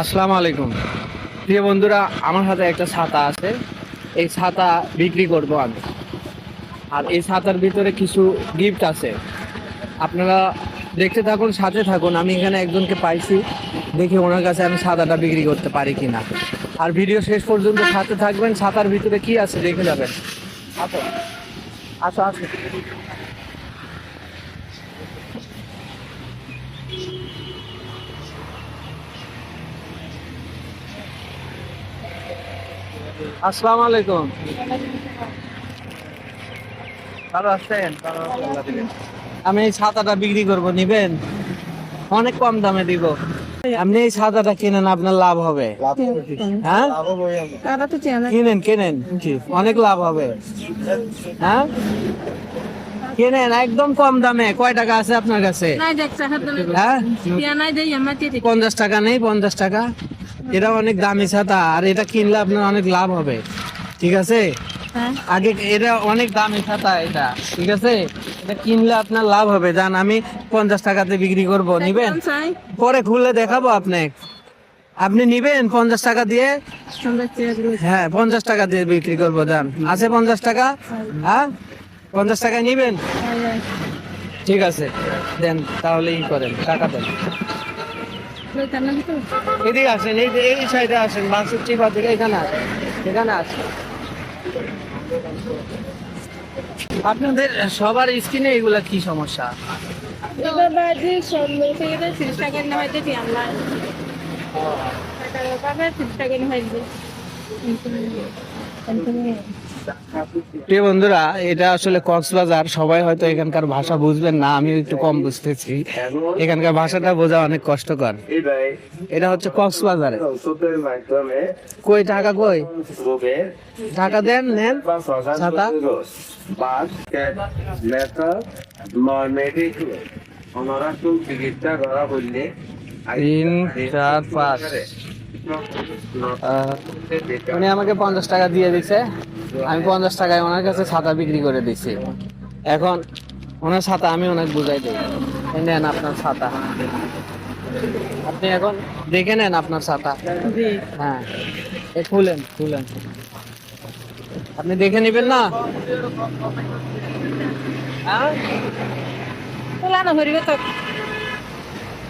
আসসালামু আলাইকুম। প্রিয় বন্ধুরা, আমার হাতে একটা ছাতা আছে। এই ছাতা বিক্রি করব আমি। আর এই ছাতার ভিতরে কিছু গিফট আছে। আপনারা দেখতে থাকুন, সাথে থাকুন। আমি এখানে একজনকে পাইছি, দেখি ওনার কাছে আমি ছাতাটা বিক্রি করতে পারি কি না আর ভিডিও শেষ পর্যন্ত সাথে থাকবেন। ছাতার ভিতরে কি আছে দেখে যাবেন। আসো। আসো আসো। আসসালামু আলাইকুম। ভালো আছেন? আমি এই ছাতাটা বিক্রি করব নিবেন? অনেক কম দামে দিব। আপনি এই ছাতাটা কিনেন আপনার লাভ হবে। হ্যাঁ? কিনেন কিনেন। অনেক লাভ হবে। হ্যাঁ? কিনেন একদম কম দামে। কয় টাকা আছে আপনার কাছে? হ্যাঁ? পঞ্চাশ টাকা নেই পঞ্চাশ টাকা। এটা অনেক দামি ছাতা আর এটা কিনলে আপনার অনেক লাভ হবে। ঠিক আছে? হ্যাঁ। আগে এটা অনেক দামি ছাতা এটা ঠিক আছে? এটা কিনলে আপনার লাভ হবে। জান আমি পঞ্চাশ টাকাতে বিক্রি করব। নিবেন? পরে খুললে দেখাবো আপনি। আপনি নিবেন পঞ্চাশ টাকা দিয়ে? হ্যাঁ পঞ্চাশ টাকা দিয়ে বিক্রি করব জান। আছে পঞ্চাশ টাকা? হ্যাঁ? পঞ্চাশ টাকা নিবেন? ঠিক আছে। দেন তাহলে ই করেন টাকা দেন। এদিকে আসেন এই এই সাইডে আসেন বাষট্টি বা থেকে এখানে আসেন এখানে আসেন। আপনাদের সবার স্কিনে এগুলা কি সমস্যা? আমার। প্রিয় বন্ধুরা, এটা আসলে কক্সবাজার। সবাই হয়তো এখানকার ভাষা বুঝবেন না আমি একটু কম বুঝতেছি। এখানকার ভাষাটা বোঝা অনেক কষ্টকর। এটা হচ্ছে কক্সবাজারে। কই টাকা কই? টাকা দেন, নেন। ছাতা? উনি আমাকে পঞ্চাশ টাকা দিয়ে দিছে। আমি পঞ্চাশ টাকায় ওনার কাছে ছাতা বিক্রি করে দিছি। এখন ওনার ছাতা আমি অনেক বুঝাই দিই। নেন আপনার ছাতা। আপনি এখন দেখে নেন আপনার ছাতা। হ্যাঁ। এ খুলেন খুলেন। আপনি দেখে নেবেন না? হ্যাঁ? তোলা না হরিবে তো।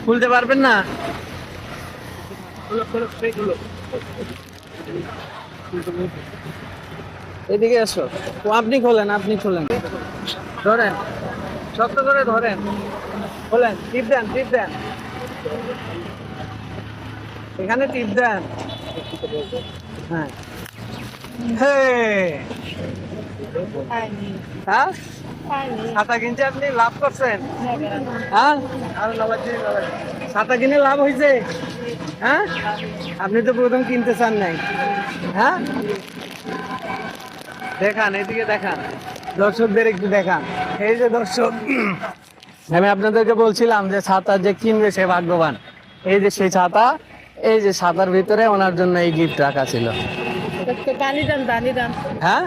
খুলতে পারবেন না? এদিকে এসো। ও, আপনি খোলেন আপনি খোলেন। ধরেন, শক্ত করে ধরেন। খোলেন, টিপ দেন টিপ দেন। এখানে টিপ দেন। হ্যাঁ। হ্যাঁ? আপনি লাভ করছেন? হ্যাঁ? কিনে লাভ হয়েছে হ্যাঁ? আপনি তো প্রথম কিনতে চান নাই। হ্যাঁ? দেখান এদিকে দেখান। দর্শকদের একটু দেখান। এই যে দর্শক আমি আপনাদেরকে বলছিলাম যে ছাতা যে কিনবে সে ভাগ্যবান। এই যে সেই ছাতা এই যে ছাতার ভিতরে ওনার জন্য এই গিফট রাখা ছিল। হ্যাঁ?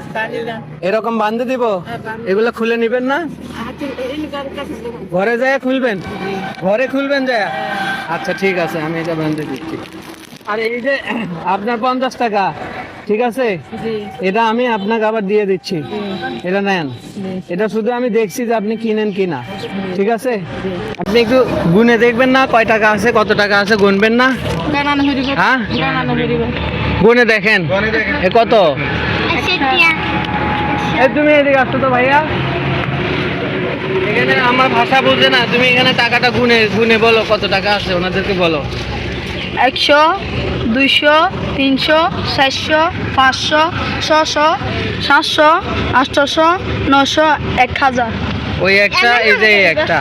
এরকম বান্ধে দিব? হ্যাঁ, এগুলো খুলে নিবেন না? কাছে ঘরে যায় খুলবেন? ঘরে খুলবেন যায় আচ্ছা ঠিক আছে আমি এটা বান্ধে দিচ্ছি। আর এই যে আপনার পঞ্চাশ টাকা। ঠিক আছে? এটা আমি আপনাকে আবার দিয়ে দিচ্ছি। এটা নেন। এটা শুধু আমি দেখছি যে আপনি কিনেন কিনা। ঠিক আছে? আপনি একটু গুনে দেখবেন না কয় টাকা আছে কত টাকা আছে গুনবেন না। হ্যাঁ? গুনে দেখেন। এ কত? তুমি এদিকে আসছো তো ভাইয়া। এখানে আমার ভাষা বুঝে না তুমি এখানে টাকাটা গুনে গুনে বলো কত টাকা আছে ওনাদেরকে বলো। একশো। দুইশো তিনশো চারশো পাঁচশো ছশো সাতশো আটশোশো নশো এক হাজার। ওই একটা এই যে একটা।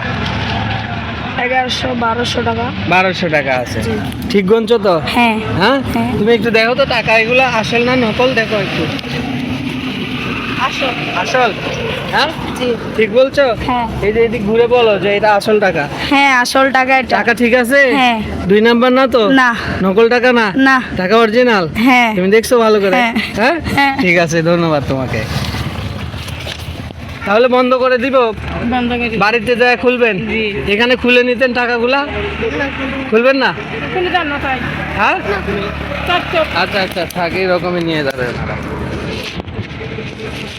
এগারোশো বারোশো টাকা। বারোশো টাকা আছে। ঠিক গুনছো তো? হ্যাঁ। হ্যাঁ? হ্যাঁ। তুমি একটু দেখো তো টাকা এগুলো আসল না নকল দেখো একটু। আসো আসল? হ্যাঁ? ঠিক বলছো? এই যে এদিক ঘুরে বলো যে এটা আসল টাকা। হ্যাঁ আসল টাকা এটা। টাকা ঠিক আছে? হ্যাঁ। দুই নাম্বার না তো? না। নকল টাকা না? না। টাকা অরিজিনাল হ্যাঁ। তুমি দেখছ ভালো করে? হ্যাঁ? হ্যাঁ। ঠিক আছে ধন্যবাদ তোমাকে। তাহলে বন্ধ করে দিব। বাড়িতে যা খুলবেন। এখানে খুলে নিতেন টাকাগুলা? খুলবেন না? হ্যাঁ? আচ্ছা আচ্ছা থাকে এইরকমই নিয়ে যাবে